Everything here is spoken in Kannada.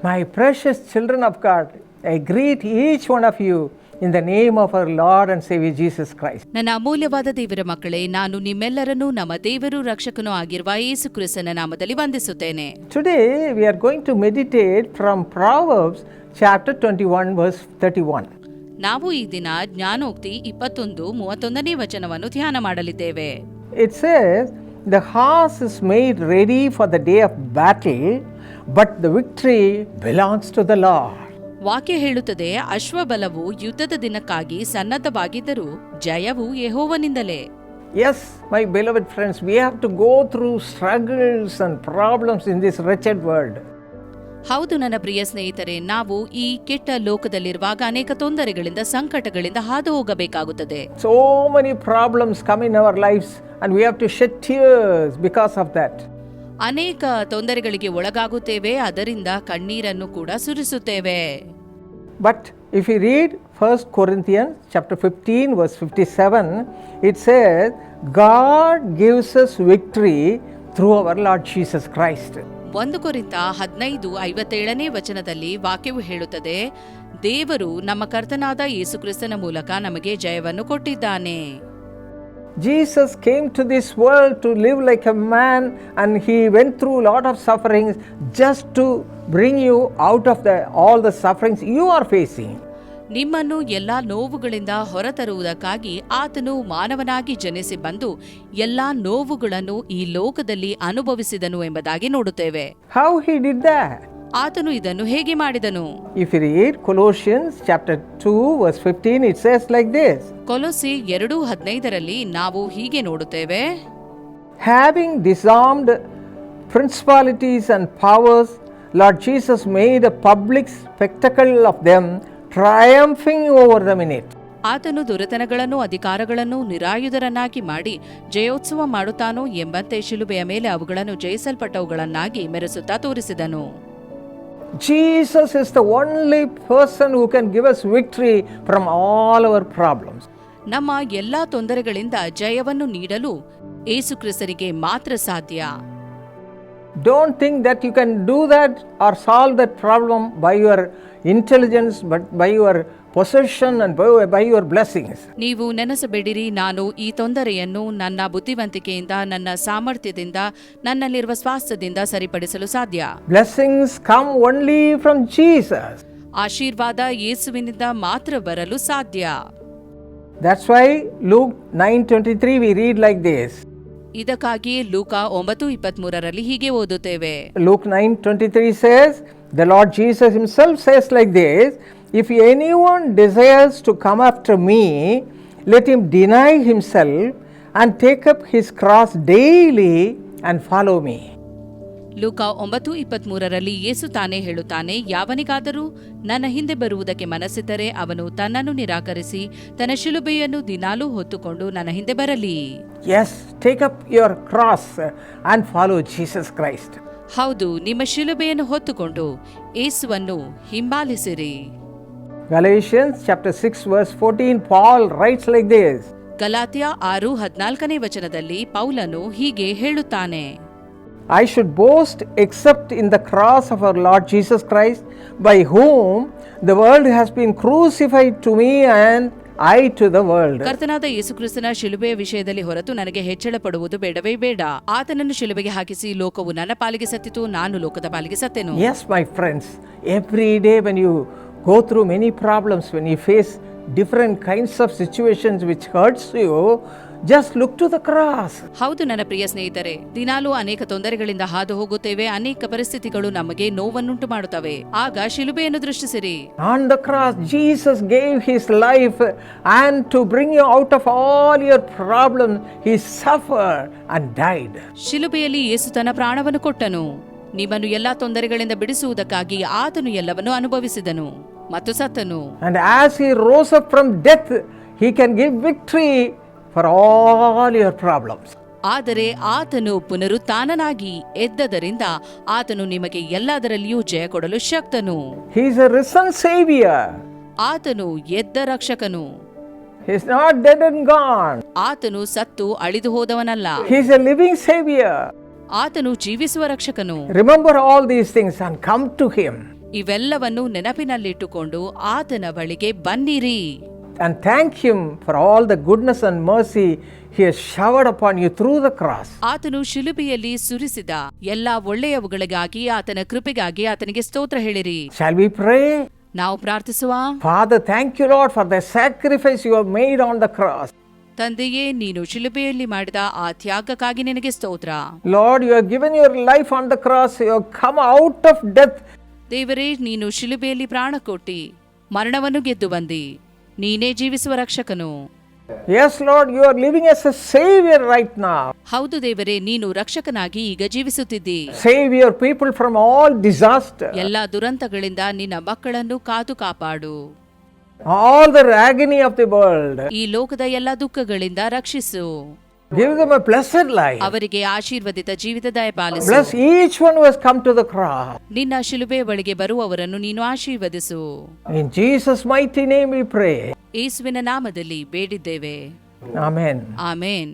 My precious children of God, I greet each one of you in the name of our Lord and Savior Jesus Christ. ನನ್ನ ಅಮೂಲ್ಯವಾದ ದೇವರ ಮಕ್ಕಳೇ ನಾನು ನಿಮ್ಮೆಲ್ಲರನ್ನೂ ನಮ್ಮ ದೇವರು ರಕ್ಷಕನೂ ಆಗಿರುವ ಯೇಸು ಕ್ರಿಸ್ತನ ನಾಮದಲ್ಲಿ ವಂದಿಸುತ್ತೇನೆ Today we are going to meditate from Proverbs chapter 21, verse 31. ನಾವು ಈ ದಿನ ಜ್ಞಾನೋಕ್ತಿ ಇಪ್ಪತ್ತೊಂದು ಮೂವತ್ತೊಂದನೇ ವಚನವನ್ನು ಧ್ಯಾನ ಮಾಡಲಿದ್ದೇವೆ It says, The horse is made ready for the day of but the victory belongs to the Lord. ವಾಕ್ಯ ಹೇಳುತ್ತದೆ ಅಶ್ವಬಲವು ಯುದ್ಧದ ದಿನಕ್ಕಾಗಿ ಸನ್ನದ್ಧವಾಗಿದ್ದರೂ ಜಯವು ಯೆಹೋವನಿಂದಲೇ Yes, my beloved friends, we have to go through struggles and problems in this wretched world. ಹೌದು ನನ್ನ ಪ್ರಿಯ ಸ್ನೇಹಿತರೆ ನಾವು ಈ ಕೆಟ್ಟ ಲೋಕದಲ್ಲಿರುವಾಗ ಅನೇಕ ತೊಂದರೆಗಳಿಂದ ಸಂಕಟಗಳಿಂದ ಹಾದು ಹೋಗಬೇಕಾಗುತ್ತದೆ So many problems come in our lives, and we have to shed tears because of that. ಅನೇಕ ತೊಂದರೆಗಳಿಗೆ ಒಳಗಾಗುತ್ತೇವೆ ಅದರಿಂದ ಕಣ್ಣೀರನ್ನು ಕೂಡ ಸುರಿಸುತ್ತೇವೆ. But if you read 1 Corinthians chapter 15 verse 57, it says, God gives us victory through our Lord Jesus Christ ಒಂದು ಕುರಿತ ಹದಿನೈದು ಐವತ್ತೇಳನೇ ವಚನದಲ್ಲಿ ವಾಕ್ಯವು ಹೇಳುತ್ತದೆ ದೇವರು ನಮ್ಮ ಕರ್ತನಾದ ಯೇಸುಕ್ರಿಸ್ತನ ಮೂಲಕ ನಮಗೆ ಜಯವನ್ನು ಕೊಟ್ಟಿದ್ದಾನೆ. Jesus came to this world to live like a man and he went through a lot of sufferings just to bring you out of the all the sufferings you are facing. ನಿಮ್ಮನ್ನು ಎಲ್ಲಾ ನೋವುಗಳಿಂದ ಹೊರತರುವುದಕ್ಕಾಗಿ ಆತನು ಮಾನವನಾಗಿ ಜನಿಸಿ ಬಂದು ಎಲ್ಲಾ ನೋವುಗಳನ್ನು ಈ ಲೋಕದಲ್ಲಿ ಅನುಭವಿಸಿದನು ಎಂಬುದಾಗಿ ನೋಡುತ್ತೇವೆ ಹೌ ಹಿ ಡಿಡ್ that? ಆತನು ಇದನ್ನು ಹೇಗೆ ಮಾಡಿದನು? If you read Colossians chapter 2 verse 15 it says like this ಕೊಲೋಸಿ 2 15 ರಲ್ಲಿ ನಾವು ಹೀಗೆ ನೋಡುತ್ತೇವೆ. Having disarmed principalities and powers Lord Jesus made a public spectacle of them triumphing over the minute ಆತನು ದುರತನಗಳನ್ನು ಅಧಿಕಾರಗಳನ್ನು ನಿರಾಯುಧರನ್ನಾಗಿ ಮಾಡಿ ಜಯೋತ್ಸವ ಮಾಡುತ್ತಾನೋ ಎಂಬಂತೆ ಶಿಲುಬೆಯ ಮೇಲೆ ಅವುಗಳನ್ನು ಜಯಿಸಲ್ಪಟ್ಟವುಗಳನ್ನಾಗಿ ಮೆರೆಸುತ್ತಾ ತೋರಿಸಿದನು. Jesus is the only person who can give us victory from all our problems. ನಮ್ಮ ಎಲ್ಲಾ ತೊಂದರೆಗಳಿಂದ ಜಯವನ್ನು ನೀಡಲು ಏಸುಕ್ರಿಸ್ತರಿಗೆ ಮಾತ್ರ ಸಾಧ್ಯ Don't think that you can do that or solve that problem by your intelligence, but by your possession by your blessings ನೀವು ನೆನೆಸಬೇಡಿರಿ ನಾನು ಈ ತೊಂದರೆಯನ್ನು ನನ್ನ ಬುದ್ಧಿವಂತಿಕೆಯಿಂದ ನನ್ನ ಸಾಮರ್ಥ್ಯದಿಂದ ನನ್ನಲ್ಲಿರುವ ಸ್ವಾಸ್ಥ್ಯದಿಂದ ಸರಿಪಡಿಸಲು ಸಾಧ್ಯ. Blessings come only from Jesus ಆಶೀರ್ವಾದ ಯೇಸುವಿನಿಂದ ಮಾತ್ರ ಬರಲು ಸಾಧ್ಯ. That's why Luke 9:23 we read like this ಇದಕ್ಕಾಗಿ ಲೂಕ ಒಂಬತ್ತು ಇಪ್ಪತ್ತ್ ಹೀಗೆ ಓದುತ್ತೇವೆ. Luke nine twenty three says the Lord Jesus himself says like this if anyone desires to come after me, let him deny himself and take up his cross daily and follow me. ಲೂಕ ಒಂಬತ್ತು ಇಪ್ಪತ್ಮೂರರಲ್ಲಿ ಯೇಸು ತಾನೇ ಹೇಳುತ್ತಾನೆ ಯಾವನಿಗಾದರೂ ನನ್ನ ಹಿಂದೆ ಬರುವುದಕ್ಕೆ ಮನಸ್ಸಿದ್ದರೆ ಅವನು ತನ್ನನ್ನು ನಿರಾಕರಿಸಿ ತನ್ನ ಶಿಲುಬೆಯನ್ನು ದಿನಾಲೂ ಹೊತ್ತುಕೊಂಡು ನನ್ನ ಹಿಂದೆ ಬರಲಿ Yes, take up your cross and follow Jesus Christ. ಹೌದು ನಿಮ್ಮ ಶಿಲುಬೆಯನ್ನು ಹೊತ್ತುಕೊಂಡು ಏಸುವನ್ನು ಹಿಂಬಾಲಿಸಿರಿ Galatians chapter 6 verse 14 Paul writes like this. Galatia ಆರು ಹದ್ನಾಲ್ಕನೇ ವಚನದಲ್ಲಿ ಪೌಲನು ಹೀಗೆ ಹೇಳುತ್ತಾನೆ I should boast except in the cross of our Lord Jesus Christ, by whom the world has been crucified to me and I to the world. ಕರ್ತನಾದ ಯೇಸುಕ್ರಿಸ್ತನ ಶಿಲುಬೆಯ ವಿಷಯದಲ್ಲಿ ಹೊರತು ನನಗೆ ಹೆಚ್ಚಳ ಪಡುವುದು ಬೇಡವೇ ಬೇಡ ಆತನನ್ನು ಶಿಲುಬೆಗೆ ಹಾಕಿಸಿ ಲೋಕವು ನನ್ನ ಪಾಲಿಗೆ ಸತ್ತಿತು ನಾನು ಲೋಕದ ಪಾಲಿಗೆ ಸತ್ತೆನು yes my friends, every day when you go through many problems, when you face different kinds of situations which hurts you, just look to the cross. ಹೌದು ನನ್ನ ಪ್ರಿಯ ಸ್ನೇಹಿತರೆ ದಿನಾಲೂ ಅನೇಕ ತೊಂದರೆಗಳಿಂದ ಹಾದು ಹೋಗುತ್ತೇವೆ ಅನೇಕ ಪರಿಸ್ಥಿತಿಗಳು ನಮಗೆ ನೋವನ್ನುಂಟು ಮಾಡುತ್ತವೆ ಆಗ ಶಿಲುಬೆಯನ್ನು ದೃಷ್ಟಿಸಿರಿ On the cross, Jesus gave his life, and to bring you out of all your problems, he suffered and died. ಶಿಲುಬೆಯಲ್ಲಿ ಯೇಸು ತನ್ನ ಪ್ರಾಣವನ್ನು ಕೊಟ್ಟನು ನಿಮ್ಮನ್ನು ಎಲ್ಲಾ ತೊಂದರೆಗಳಿಂದ ಬಿಡಿಸುವುದಕ್ಕಾಗಿ ಆತನು ಎಲ್ಲವನ್ನು ಅನುಭವಿಸಿದನು ಮತ್ತು ಸತ್ತನು and as he rose up from death he can give victory for all your problems ಆದರೆ ಆತನು ಪುನರುತ್ಥಾನನಾಗಿ ಎದ್ದದರಿಂದ ಆತನು ನಿಮಗೆ ಎಲ್ಲದರಲ್ಲಿಯೂ ಜಯ ಕೊಡಲು ಶಕ್ತನು He is a risen Savior. ಆತನು ಎದ್ದ ರಕ್ಷಕನು He is not dead and gone. ಆತನು ಸತ್ತು ಅಳಿದು ಹೋದವನಲ್ಲ He is a living Savior. ಆತನು ಜೀವಿಸುವ ರಕ್ಷಕನು Remember all these things and come to Him. ಇವೆಲ್ಲವನ್ನು ನೆನಪಿನಲ್ಲಿಟ್ಟುಕೊಂಡು ಆತನ ಬಳಿಗೆ ಬನ್ನಿರಿ. And thank you for all the goodness and mercy he has showered upon you through the cross ಆತನು ಶಿಲುಬೆಯಲ್ಲಿ ಸುರಿಸಿದ ಎಲ್ಲಾ ಒಳ್ಳೆಯವುಗಳಿಗಾಗಿ ಆತನ ಕೃಪೆಗಾಗಿ ಆತನಿಗೆ ಸ್ತೋತ್ರ ಹೇಳಿರಿ. ಶಾಲ್ ವಿ ಪ್ರೇ ನಾವು ಪ್ರಾರ್ಥಿಸುವ? Father thank you lord for the sacrifice you have made on the cross ತಂದೆಯೇ ನೀನು ಶಿಲುಬೆಯಲ್ಲಿ ಮಾಡಿದ ಆ ತ್ಯಾಗಕ್ಕಾಗಿ ನಿನಗೆ ಸ್ತೋತ್ರ. Lord you have given your life on the cross you have come out of death ದೇವರೇ ನೀನು ಶಿಲುಬೆಯಲ್ಲಿ ಪ್ರಾಣ ಕೊಟ್ಟಿ ಮರಣವನ್ನು ಗೆದ್ದು ಬಂದಿ. ನೀನೇ ಜೀವಿಸುವ ರಕ್ಷಕನು. Yes, Lord, you are living as a Savior right now. ಹೌದು ದೇವರೇ ನೀನು ರಕ್ಷಕನಾಗಿ ಈಗ ಜೀವಿಸುತ್ತಿದ್ದಿ. Save your people from all disaster, ಎಲ್ಲಾ ದುರಂತಗಳಿಂದ ನಿನ್ನ ಮಕ್ಕಳನ್ನು ಕಾದು ಕಾಪಾಡು. All the agony of the world. ಈ ಲೋಕದ ಎಲ್ಲಾ ದುಃಖಗಳಿಂದ ರಕ್ಷಿಸು. Give them a blessed life. ಅವರಿಗೆ ಆಶೀರ್ವದಿತ ಜೀವಿತ ದಯಪಾಲಿಸು Bless each one who has come to the cross. ನಿನ್ನ ಶಿಲುಬೆ ಬಳಿಗೆ ಬರುವವರನ್ನು ನೀನು ಆಶೀರ್ವದಿಸು In Jesus' mighty name we pray. ಯೇಸುವಿನ ನಾಮದಲ್ಲಿ ಬೇಡಿದ್ದೇವೆ Amen. ಆಮೇನ್